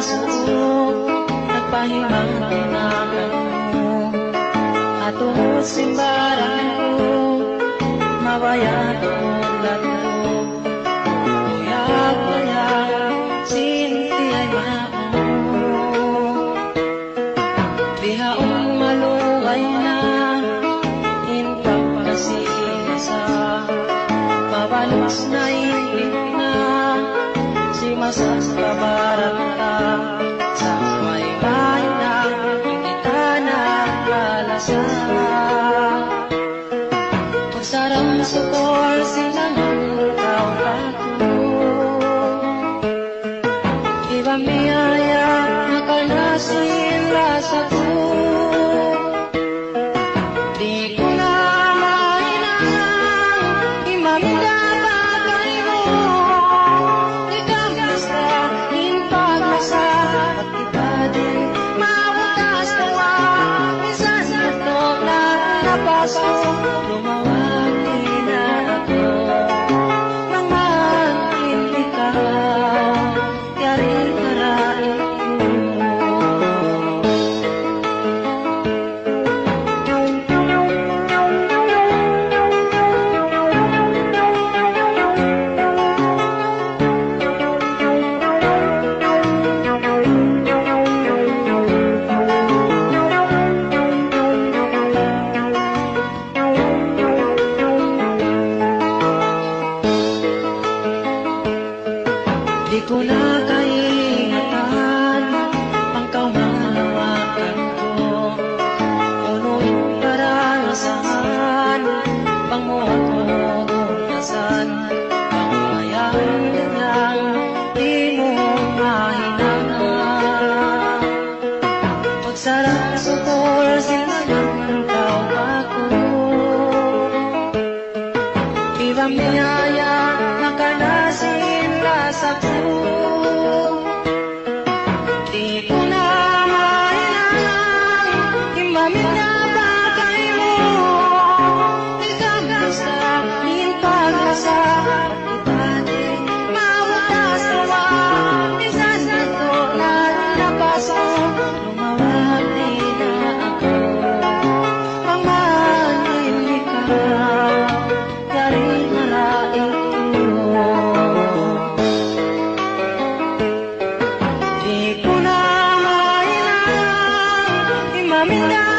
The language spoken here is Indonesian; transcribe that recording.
puso'ko Nagpahimang pinakan mo At umusimbaran ko Mabayat ulat ko Kuya't kuya't Sinti ay maumo na Inkap kasi isa. Mabalus na ibig na Si masas barang. ka salah Kung sarang sukol sinanong Iba miyaya na kanasin rasa acaba. Dito na kaingatan Ang kawawakan ko. Puno yung paranasan Pangmukunasan Pangayayan lang Di mo mahinangan Pagsarap sa kol Sila lang ang tawag ko. Tila coming down.